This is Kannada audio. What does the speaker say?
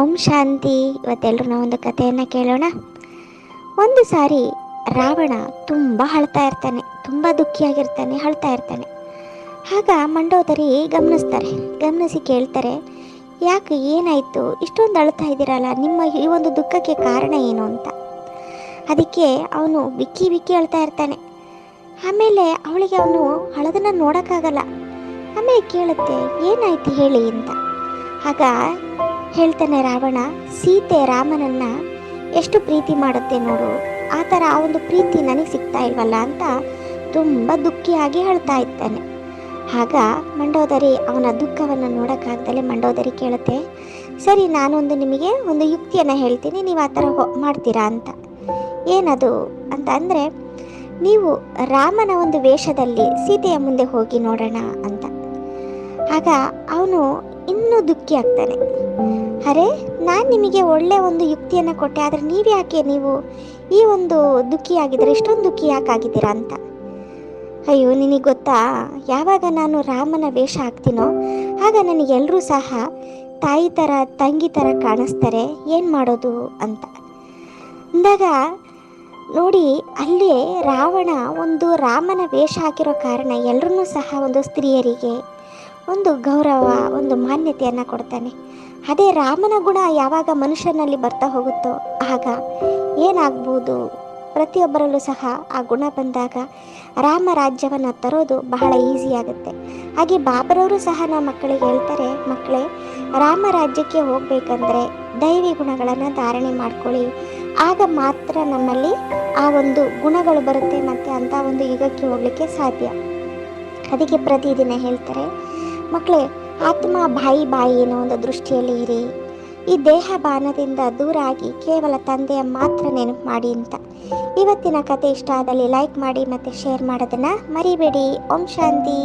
ಓಂ ಶಾಂತಿ. ಇವತ್ತೆಲ್ಲರೂ ಒಂದು ಕಥೆಯನ್ನು ಕೇಳೋಣ. ಒಂದು ಸಾರಿ ರಾವಣ ತುಂಬ ಅಳ್ತಾ ಇರ್ತಾನೆ, ತುಂಬ ದುಃಖಿಯಾಗಿರ್ತಾನೆ, ಅಳ್ತಾ ಇರ್ತಾನೆ. ಆಗ ಮಂಡೋದರಿ ಗಮನಿಸ್ತಾರೆ, ಗಮನಿಸಿ ಕೇಳ್ತಾರೆ, ಯಾಕೆ ಏನಾಯಿತು? ಇಷ್ಟೊಂದು ಅಳ್ತಾ ಇದ್ದೀರಲ್ಲ, ನಿಮ್ಮ ಈ ಒಂದು ದುಃಖಕ್ಕೆ ಕಾರಣ ಏನು ಅಂತ? ಅದಕ್ಕೆ ಅವನು ಬಿಕ್ಕಿ ಬಿಕ್ಕಿ ಅಳ್ತಾ ಇರ್ತಾನೆ. ಆಮೇಲೆ ಅವಳಿಗೆ ಅವನು ಅಳದನ್ನ ನೋಡೋಕ್ಕಾಗಲ್ಲ. ಆಮೇಲೆ ಕೇಳುತ್ತೆ, ಏನಾಯ್ತು ಹೇಳಿ? ಅಂತ. ಆಗ ಹೇಳ್ತಾನೆ ರಾವಣ, ಸೀತೆ ರಾಮನನ್ನ ಎಷ್ಟು ಪ್ರೀತಿ ಮಾಡುತ್ತೆ ನೋಡು. ಆ ಥರ ಆ ಒಂದು ಪ್ರೀತಿ ನನಗೆ ಸಿಗ್ತಾ ಇಲ್ವಲ್ಲ ಅಂತ ತುಂಬ ದುಃಖಿಯಾಗಿ ಹೇಳ್ತಾ ಇದ್ದಾನೆ ಆಗ ಮಂಡೋದರಿ ಅವನ ದುಃಖವನ್ನು ನೋಡೋಕ್ಕಾಗ್ದಲೇ ಮಂಡೋದರಿ ಕೇಳುತ್ತೆ, ಸರಿ, ನಾನೊಂದು ನಿಮಗೆ ಒಂದು ಯುಕ್ತಿಯನ್ನು ಹೇಳ್ತೀನಿ, ನೀವು ಆ ಥರ ಮಾಡ್ತೀರಾ ಅಂತ. ಏನದು? ಅಂತ ಅಂದರೆ, ನೀವು ರಾಮನ ಒಂದು ವೇಷದಲ್ಲಿ ಸೀತೆಯ ಮುಂದೆ ಹೋಗಿ ನೋಡೋಣ ಅಂತ. ಆಗ ಅವನು ಇನ್ನೂ ದುಃಖಿ ಆಗ್ತಾನೆ. ಅರೆ, ನಾನು ನಿಮಗೆ ಒಳ್ಳೆ ಒಂದು ಯುಕ್ತಿಯನ್ನು ಕೊಟ್ಟೆ, ಆದರೆ ನೀವು ಯಾಕೆ ನೀವು ಈ ಒಂದು ದುಃಖಿ ಆಗಿದ್ರೆ, ಇಷ್ಟೊಂದು ದುಃಖಿ ಯಾಕೆ ಆಗಿದ್ದೀರಾ ಅಂತ. ಅಯ್ಯೋ, ನಿನಗೆ ಗೊತ್ತಾ? ಯಾವಾಗ ನಾನು ರಾಮನ ವೇಷ ಹಾಕ್ತೀನೋ, ಆಗ ನನಗೆಲ್ಲರೂ ಸಹ ತಾಯಿ ಥರ ತಂಗಿ ಥರ ಕಾಣಿಸ್ತಾರೆ, ಏನು ಮಾಡೋದು ಅಂತ. ಅಂದಾಗ ನೋಡಿ ಅಲ್ಲಿ ರಾವಣ ಒಂದು ರಾಮನ ವೇಷ ಹಾಕಿರೋ ಕಾರಣ ಎಲ್ಲರೂ ಸಹ ಒಂದು ಸ್ತ್ರೀಯರಿಗೆ ಒಂದು ಗೌರವ, ಒಂದು ಮಾನ್ಯತೆಯನ್ನು ಕೊಡ್ತಾನೆ. ಅದೇ ರಾಮನ ಗುಣ ಯಾವಾಗ ಮನುಷ್ಯನಲ್ಲಿ ಬರ್ತಾ ಹೋಗುತ್ತೋ ಆಗ ಏನಾಗ್ಬೋದು? ಪ್ರತಿಯೊಬ್ಬರಲ್ಲೂ ಸಹ ಆ ಗುಣ ಬಂದಾಗ ರಾಮ ರಾಜ್ಯವನ್ನು ತರೋದು ಬಹಳ ಈಸಿ ಆಗುತ್ತೆ. ಹಾಗೆ ಬಾಬರವರು ಸಹ ನಮ್ಮ ಮಕ್ಕಳಿಗೆ ಹೇಳ್ತಾರೆ, ಮಕ್ಕಳೇ, ರಾಮ ರಾಜ್ಯಕ್ಕೆ ಹೋಗಬೇಕಂದ್ರೆ ದೈವಿ ಗುಣಗಳನ್ನು ಧಾರಣೆ ಮಾಡ್ಕೊಳ್ಳಿ. ಆಗ ಮಾತ್ರ ನಮ್ಮಲ್ಲಿ ಆ ಒಂದು ಗುಣಗಳು ಬರುತ್ತೆ ಮತ್ತು ಅಂಥ ಒಂದು ಯುಗಕ್ಕೆ ಹೋಗಲಿಕ್ಕೆ ಸಾಧ್ಯ. ಅದಕ್ಕೆ ಪ್ರತಿದಿನ ಹೇಳ್ತಾರೆ ಮಕ್ಕಳೇ ಆತ್ಮ ಬಾಯಿ ಬಾಯಿ ಅನ್ನೋ ಒಂದು ದೃಷ್ಟಿಯಲ್ಲಿ ಇರಿ. ಈ ದೇಹ ಬಾನದಿಂದ ದೂರಾಗಿ ಕೇವಲ ತಂದೆಯ ಮಾತ್ರ ನೆನಪು ಮಾಡಿ ಅಂತ. ಇವತ್ತಿನ ಕತೆ ಇಷ್ಟ ಆದಲ್ಲಿ ಲೈಕ್ ಮಾಡಿ ಮತ್ತು ಶೇರ್ ಮಾಡೋದನ್ನು ಮರಿಬೇಡಿ. ಓಂ ಶಾಂತಿ.